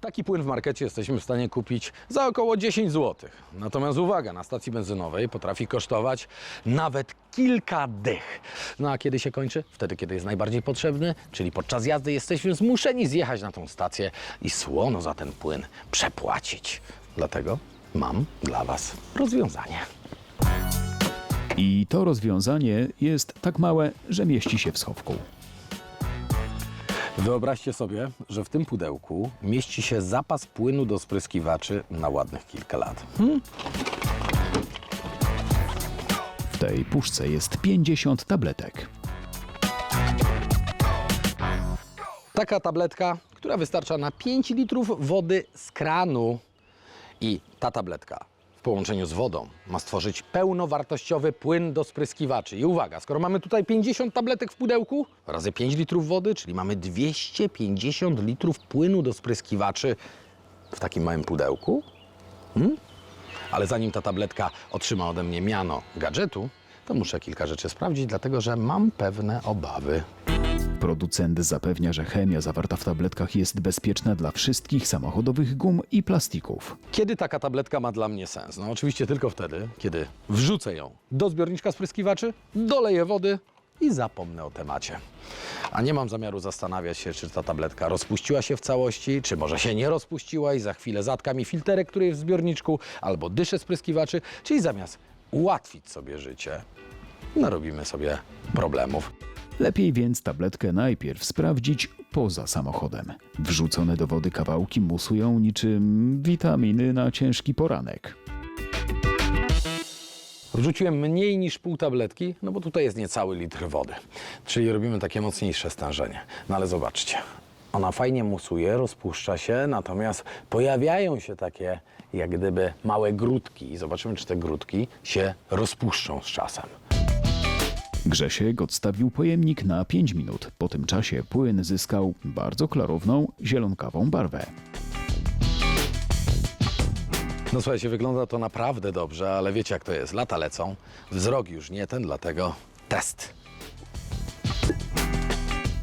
Taki płyn w markecie jesteśmy w stanie kupić za około 10 zł. Natomiast uwaga, na stacji benzynowej potrafi kosztować nawet kilka dych. No a kiedy się kończy? Wtedy, kiedy jest najbardziej potrzebny, czyli podczas jazdy jesteśmy zmuszeni zjechać na tą stację i słono za ten płyn przepłacić. Dlatego mam dla Was rozwiązanie. I to rozwiązanie jest tak małe, że mieści się w schowku. Wyobraźcie sobie, że w tym pudełku mieści się zapas płynu do spryskiwaczy na ładnych kilka lat. W tej puszce jest 50 tabletek. Taka tabletka, która wystarcza na 5 litrów wody z kranu. I ta tabletka w połączeniu z wodą ma stworzyć pełnowartościowy płyn do spryskiwaczy. I uwaga, skoro mamy tutaj 50 tabletek w pudełku razy 5 litrów wody, czyli mamy 250 litrów płynu do spryskiwaczy w takim małym pudełku. Hmm? Ale zanim ta tabletka otrzyma ode mnie miano gadżetu, to muszę kilka rzeczy sprawdzić, dlatego że mam pewne obawy. Producent zapewnia, że chemia zawarta w tabletkach jest bezpieczna dla wszystkich samochodowych gum i plastików. Kiedy taka tabletka ma dla mnie sens? No oczywiście tylko wtedy, kiedy wrzucę ją do zbiorniczka spryskiwaczy, doleję wody i zapomnę o temacie. A nie mam zamiaru zastanawiać się, czy ta tabletka rozpuściła się w całości, czy może się nie rozpuściła i za chwilę zatka mi filterek, który jest w zbiorniczku, albo dyszę spryskiwaczy, czyli zamiast ułatwić sobie życie, narobimy sobie problemów. Lepiej więc tabletkę najpierw sprawdzić poza samochodem. Wrzucone do wody kawałki musują niczym witaminy na ciężki poranek. Wrzuciłem mniej niż pół tabletki, no bo tutaj jest niecały litr wody. Czyli robimy takie mocniejsze stężenie. No ale zobaczcie, ona fajnie musuje, rozpuszcza się, natomiast pojawiają się takie jak gdyby małe grudki zobaczymy, czy te grudki się rozpuszczą z czasem. Grzesiek odstawił pojemnik na 5 minut. Po tym czasie płyn zyskał bardzo klarowną, zielonkawą barwę. No słuchajcie, wygląda to naprawdę dobrze, ale wiecie jak to jest, lata lecą, wzrok już nie ten, dlatego test.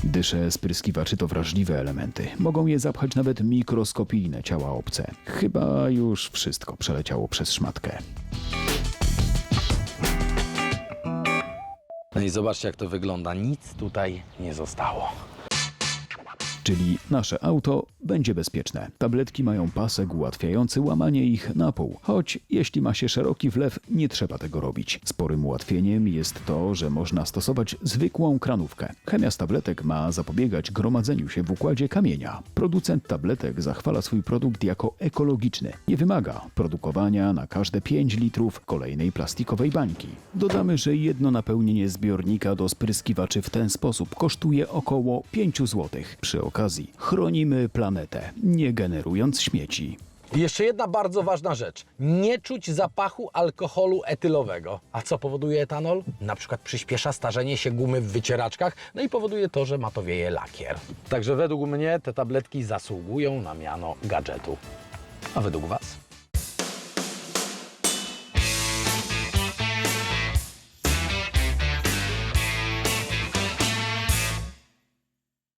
Dysze spryskiwaczy to wrażliwe elementy. Mogą je zapchać nawet mikroskopijne ciała obce. Chyba już wszystko przeleciało przez szmatkę. No i zobaczcie jak to wygląda, nic tutaj nie zostało. Czyli nasze auto będzie bezpieczne. Tabletki mają pasek ułatwiający łamanie ich na pół. Choć jeśli ma się szeroki wlew, nie trzeba tego robić. Sporym ułatwieniem jest to, że można stosować zwykłą kranówkę. Chemia z tabletek ma zapobiegać gromadzeniu się w układzie kamienia. Producent tabletek zachwala swój produkt jako ekologiczny. Nie wymaga produkowania na każde 5 litrów kolejnej plastikowej bańki. Dodamy, że jedno napełnienie zbiornika do spryskiwaczy w ten sposób kosztuje około 5 zł. Przy okazji chronimy planetę, nie generując śmieci. Jeszcze jedna bardzo ważna rzecz. Nie czuć zapachu alkoholu etylowego. A co powoduje etanol? Na przykład przyspiesza starzenie się gumy w wycieraczkach, no i powoduje to, że matowieje lakier. Także według mnie te tabletki zasługują na miano gadżetu. A według Was?